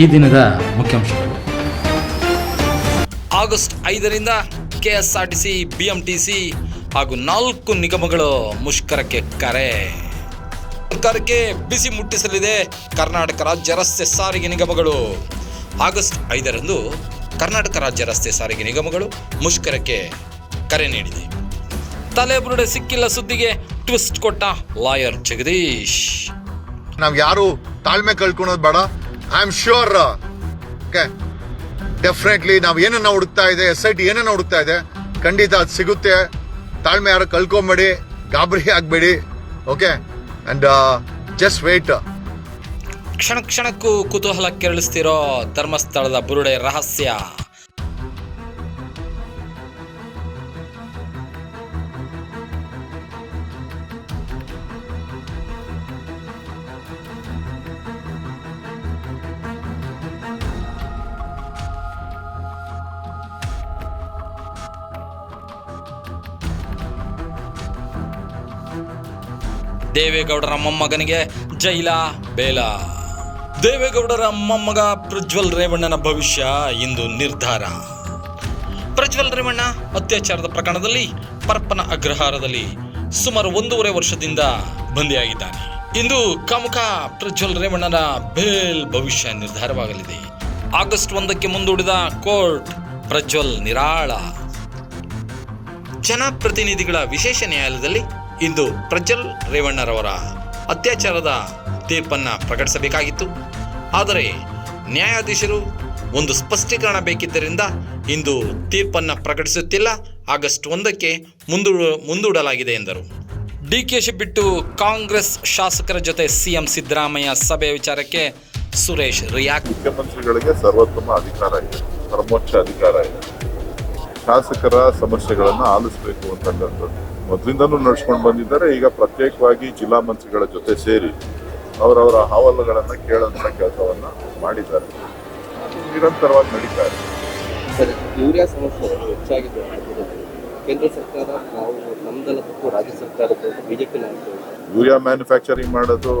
ಈ ದಿನದ ಮುಖ್ಯಾಂಶಗಳು. ಆಗಸ್ಟ್ ಐದರಿಂದ ಕೆಎಸ್ಆರ್ಟಿಸಿ ಬಿಎಂಟಿಸಿ ಹಾಗೂ ನಾಲ್ಕು ನಿಗಮಗಳು ಮುಷ್ಕರಕ್ಕೆ ಕರೆ. ಸರ್ಕಾರಕ್ಕೆ ಬಿಸಿ ಮುಟ್ಟಿಸಲಿದೆ ಕರ್ನಾಟಕ ರಾಜ್ಯ ರಸ್ತೆ ಸಾರಿಗೆ ನಿಗಮಗಳು. ಆಗಸ್ಟ್ ಐದರಂದು ಕರ್ನಾಟಕ ರಾಜ್ಯ ರಸ್ತೆ ಸಾರಿಗೆ ನಿಗಮಗಳು ಮುಷ್ಕರಕ್ಕೆ ಕರೆ ನೀಡಿದೆ. ತಲೆಬುರುಡೆ ಸಿಕ್ಕಿಲ್ಲ ಸುದ್ದಿಗೆ ಟ್ವಿಸ್ಟ್ ಕೊಟ್ಟ ಲಾಯರ್ ಜಗದೀಶ್. ನಾವ್ ಯಾರು ತಾಳ್ಮೆ ಕಳ್ಕೊಳೋದು ಬೇಡ. I am sure okay definitely ನಾವು ಏನನ್ನ ಹುಡುಕ್ತಾ ಇದೆ ಎಸ್ ಐ ಟಿ ಏನನ್ನ ಹುಡುಕ್ತಾ ಇದೆ, ಖಂಡಿತ ಅದು ಸಿಗುತ್ತೆ. ತಾಳ್ಮೆ ಯಾರು ಕಳ್ಕೊಂಬೇಡಿ, ಗಾಬರಿ ಆಗ್ಬೇಡಿ ಓಕೆ ಅಂಡ್ ಜಸ್ಟ್ ವೇಟ್ ಕ್ಷಣ ಕ್ಷಣಕ್ಕೂ ಕುತೂಹಲ ಕೆರಳಿಸ್ತಿರೋ ಧರ್ಮಸ್ಥಳದ ಬುರುಡೆ ರಹಸ್ಯ. ದೇವೇಗೌಡರ ಮೊಮ್ಮಗನಿಗೆ ಜೈಲ ಬೇಲ. ದೇವೇಗೌಡರ ಮೊಮ್ಮಗ ಪ್ರಜ್ವಲ್ ರೇವಣ್ಣನ ಭವಿಷ್ಯ ಇಂದು ನಿರ್ಧಾರ. ಪ್ರಜ್ವಲ್ ರೇವಣ್ಣ ಅತ್ಯಾಚಾರದ ಪ್ರಕರಣದಲ್ಲಿ ಪರಪ್ಪನ ಅಗ್ರಹಾರದಲ್ಲಿ ಸುಮಾರು ಒಂದೂವರೆ ವರ್ಷದಿಂದ ಬಂಧಿಯಾಗಿದ್ದಾನೆ ಇಂದು ಕಾಮುಕ ಪ್ರಜ್ವಲ್ ರೇವಣ್ಣನ ಬೇಲ್ ಭವಿಷ್ಯ ನಿರ್ಧಾರವಾಗಲಿದೆ. ಆಗಸ್ಟ್ ಒಂದಕ್ಕೆ ಮುಂದೂಡಿದ ಕೋರ್ಟ್ ಪ್ರಜ್ವಲ್ ನಿರಾಳ. ಜನಪ್ರತಿನಿಧಿಗಳ ವಿಶೇಷ ನ್ಯಾಯಾಲಯದಲ್ಲಿ ಇಂದು ಪ್ರಜ್ವಲ್ ರೇವಣ್ಣರವರ ಅತ್ಯಾಚಾರದ ತೀರ್ಪನ್ನು ಪ್ರಕಟಿಸಬೇಕಾಗಿತ್ತು. ಆದರೆ ನ್ಯಾಯಾಧೀಶರು ಒಂದು ಸ್ಪಷ್ಟೀಕರಣ ಬೇಕಿದ್ದರಿಂದ ಇಂದು ತೀರ್ಪನ್ನು ಪ್ರಕಟಿಸುತ್ತಿಲ್ಲ. ಆಗಸ್ಟ್ ಒಂದಕ್ಕೆ ಮುಂದೂ ಮುಂದೂಡಲಾಗಿದೆ ಎಂದರು. ಡಿ ಕೆ ಶಿ ಬಿಟ್ಟು ಕಾಂಗ್ರೆಸ್ ಶಾಸಕರ ಜೊತೆ ಸಿಎಂ ಸಿದ್ದರಾಮಯ್ಯ ಸಭೆ ವಿಚಾರಕ್ಕೆ ಸುರೇಶ್ ರಿಯಾಕ್. ಮುಖ್ಯಮಂತ್ರಿಗಳಿಗೆ ಸರ್ವೋತ್ತಮ ಅಧಿಕಾರ ಇದೆ. ಸರ್ವೋಚ್ಚ ಅಧಿಕಾರ ಇದೆ. ಶಾಸಕರ ಸಮಸ್ಯೆಗಳನ್ನು ಆಲಿಸಬೇಕು ಅಂತಕ್ಕಂಥದ್ದು. ಮೊದಲಿಂದನೂ ನಡ್ಸ್ಕೊಂಡು ಬಂದಿದ್ದಾರೆ. ಈಗ ಪ್ರತ್ಯೇಕವಾಗಿ ಜಿಲ್ಲಾ ಮಂತ್ರಿಗಳ ಜೊತೆ ಸೇರಿ ಅವರವರ ಅಹವಾಲುಗಳನ್ನು ಕೇಳೋಂಥ ಕೆಲಸವನ್ನು ಮಾಡಿದ್ದಾರೆ. ನಿರಂತರವಾಗಿ ನಡೀತಾ ಇದೆ. ಸರ್ ಯೂರಿಯಾ ಸಮಸ್ಯೆ ಹೆಚ್ಚಾಗಿದೆ ಕೇಂದ್ರ ಸರ್ಕಾರ ನಾವು ನಮ್ದೆಲ್ಲ ತಪ್ಪು ರಾಜ್ಯ ಸರ್ಕಾರಕ್ಕೆ ಬಿಜೆಪಿ ನಾಯಕರು ಯೂರಿಯಾ ಮ್ಯಾನುಫ್ಯಾಕ್ಚರಿಂಗ್ ಮಾಡೋದು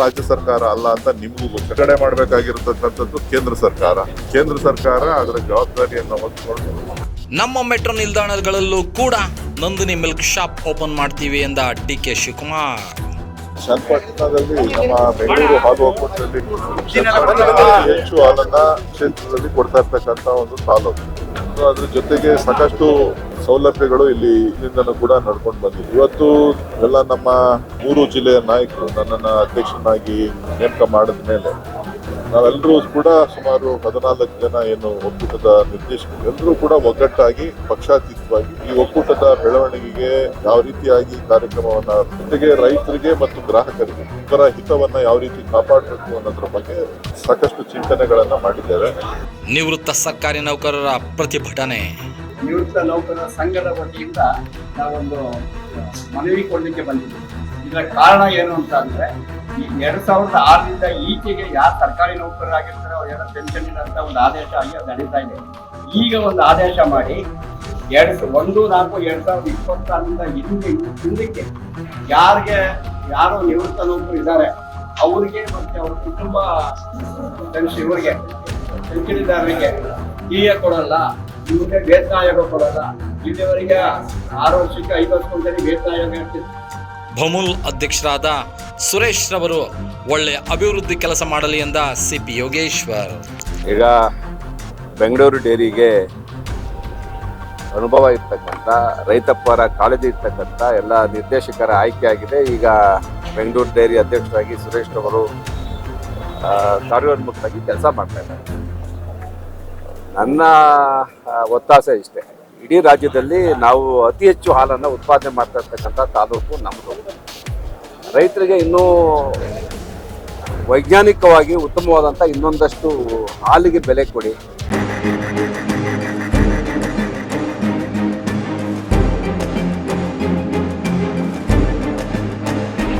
ರಾಜ್ಯ ಸರ್ಕಾರ ಅಲ್ಲ ಅಂತ ನಿಮಗೂ ಬಿಡುಗಡೆ ಮಾಡಬೇಕಾಗಿರತಕ್ಕಂಥದ್ದು ಕೇಂದ್ರ ಸರ್ಕಾರ. ಕೇಂದ್ರ ಸರ್ಕಾರ ಅದರ ಜವಾಬ್ದಾರಿಯನ್ನು ಹೊತ್ಕೊಂಡು ನಮ್ಮ ಮೆಟ್ರೋ ನಿಲ್ದಾಣಗಳಲ್ಲೂ ಕೂಡ ನಂದಿನಿ ಮಿಲ್ಕ್ ಶಾಪ್ ಓಪನ್ ಮಾಡ್ತೀವಿ ಎಂದ ಡಿ ಕೆ ಶಿವಕುಮಾರ್. ಚನ್ನಪಟ್ಟಣದಲ್ಲಿ ನಮ್ಮ ಬೆಂಗಳೂರು ಹಾಲು ಒಕ್ಕೂಟದಲ್ಲಿ ಹೆಚ್ಚು ಹಾಲನ್ನ ಕ್ಷೇತ್ರದಲ್ಲಿ ಕೊಡ್ತಾ ಇರ್ತಕ್ಕಂಥ ಒಂದು ತಾಲೂಕು ಅದ್ರ ಜೊತೆಗೆ ಸಾಕಷ್ಟು ಸೌಲಭ್ಯಗಳು ಇಲ್ಲಿ ಕೂಡ ನಡ್ಕೊಂಡು ಬಂದಿದೆ. ಇವತ್ತು ಎಲ್ಲ ನಮ್ಮ ಮೂರು ಜಿಲ್ಲೆಯ ನಾಯಕರು ನನ್ನನ್ನು ಅಧ್ಯಕ್ಷನಾಗಿ ನೇಮಕ ಮಾಡಿದ ಮೇಲೆ ನಾವೆಲ್ಲರೂ ಕೂಡ ಸುಮಾರು ಹದಿನಾಲ್ಕು ಜನ ಏನು ಒಕ್ಕೂಟದ ನಿರ್ದೇಶಕರು ಎಲ್ಲರೂ ಕೂಡ ಒಗ್ಗಟ್ಟಾಗಿ ಪಕ್ಷಾತೀತವಾಗಿ ಈ ಒಕ್ಕೂಟದ ಬೆಳವಣಿಗೆಗೆ ಯಾವ ರೀತಿಯಾಗಿ ಕಾರ್ಯಕ್ರಮವನ್ನ ಜೊತೆಗೆ ರೈತರಿಗೆ ಮತ್ತು ಗ್ರಾಹಕರಿಗೆ ಇವರ ಹಿತವನ್ನ ಯಾವ ರೀತಿ ಕಾಪಾಡಬೇಕು ಅನ್ನೋದ್ರ ಬಗ್ಗೆ ಸಾಕಷ್ಟು ಚಿಂತನೆಗಳನ್ನ ಮಾಡಿದ್ದೇವೆ. ನಿವೃತ್ತ ಸರ್ಕಾರಿ ನೌಕರರ ಪ್ರತಿಭಟನೆ. ನಿವೃತ್ತ ನೌಕರರ ಸಂಘದ ವತಿಯಿಂದ ನಾವೊಂದು ಮನವಿ ಕೊಡಲಿಕ್ಕೆ ಬಂದಿದ್ದೀವಿ. ಇದರ ಕಾರಣ ಏನು ಅಂತ ಅಂದ್ರೆ, ಈ ಎರಡ್ ಸಾವಿರದ ಆರರಿಂದ ಈಚೆಗೆ ಯಾರು ಸರ್ಕಾರಿ ನೌಕರರಾಗಿರ್ತಾರೆ ಅವರೆಲ್ಲ ಪೆನ್ಷನ್ ಅಂತ ಒಂದು ಆದೇಶ ಆಗಿ ಅದು ನಡೀತಾ ಇದೆ. ಈಗ ಒಂದು ಆದೇಶ ಮಾಡಿ, ಎರಡ್ ಒಂದು, ನಾಲ್ಕು, ಎರಡ್ ಸಾವಿರದ ಇಪ್ಪತ್ತಾರರಿಂದ ಹಿಂದೆ, ಹಿಂದಕ್ಕೆ ಯಾರಿಗೆ, ಯಾರು ನಿವೃತ್ತ ನೌಕರು ಇದ್ದಾರೆ, ಅವರಿಗೆ ಮತ್ತೆ ಅವ್ರ ಕುಟುಂಬ ಪೆನ್ಷನ್ ಇವರಿಗೆ, ಪೆನ್ಷನ್ದಾರರಿಗೆ ಟಿಎ ಕೊಡಲ್ಲ, ಇವ್ರಿಗೆ ವೇತನ ಆಯೋಗ ಕೊಡಲ್ಲ. ಇಲ್ಲಿವರೆಗೆ ಆರು ವರ್ಷಕ್ಕೆ ಐದು ವರ್ಷಕ್ಕೊಂದ್ಸರಿ ವೇತನ ಆಯೋಗ ಇರ್ತಿತ್ತು ಭಮುಲ್ ಅಧ್ಯಕ್ಷರಾದ ಸುರೇಶ್ ರವರು ಒಳ್ಳೆ ಅಭಿವೃದ್ಧಿ ಕೆಲಸ ಮಾಡಲಿ ಎಂದ ಸಿಪಿ ಯೋಗೇಶ್ವರ್. ಈಗ ಬೆಂಗಳೂರು ಡೇರಿಗೆ ಅನುಭವ ಇರ್ತಕ್ಕಂಥ ರೈತಪ್ಪರ ಪರ ಕಾಳಜಿ ಇರ್ತಕ್ಕಂಥ ಎಲ್ಲ ನಿರ್ದೇಶಕರ ಆಯ್ಕೆ ಆಗಿದೆ. ಈಗ ಬೆಂಗಳೂರು ಡೈರಿ ಅಧ್ಯಕ್ಷರಾಗಿ ಸುರೇಶ್ ಅವರು ಆ, ಕಾರ್ಯೋನ್ಮುಖರಾಗಿ ಕೆಲಸ ಮಾಡ್ತಾ ಇದ್ದಾರೆ. ನನ್ನ ಒತ್ತಾಸೆ ಇಷ್ಟೇ. ಇಡೀ ರಾಜ್ಯದಲ್ಲಿ ನಾವು ಅತಿ ಹೆಚ್ಚು ಹಾಲನ್ನು ಉತ್ಪಾದನೆ ಮಾಡ್ತಾ ಇರ್ತಕ್ಕಂಥ ತಾಲೂಕು ನಮ್ಮದು. ರೈತರಿಗೆ ಇನ್ನೂ ವೈಜ್ಞಾನಿಕವಾಗಿ ಉತ್ತಮವಾದಂಥ ಇನ್ನೊಂದಷ್ಟು ಹಾಲಿಗೆ ಬೆಲೆ ಕೊಡಿ.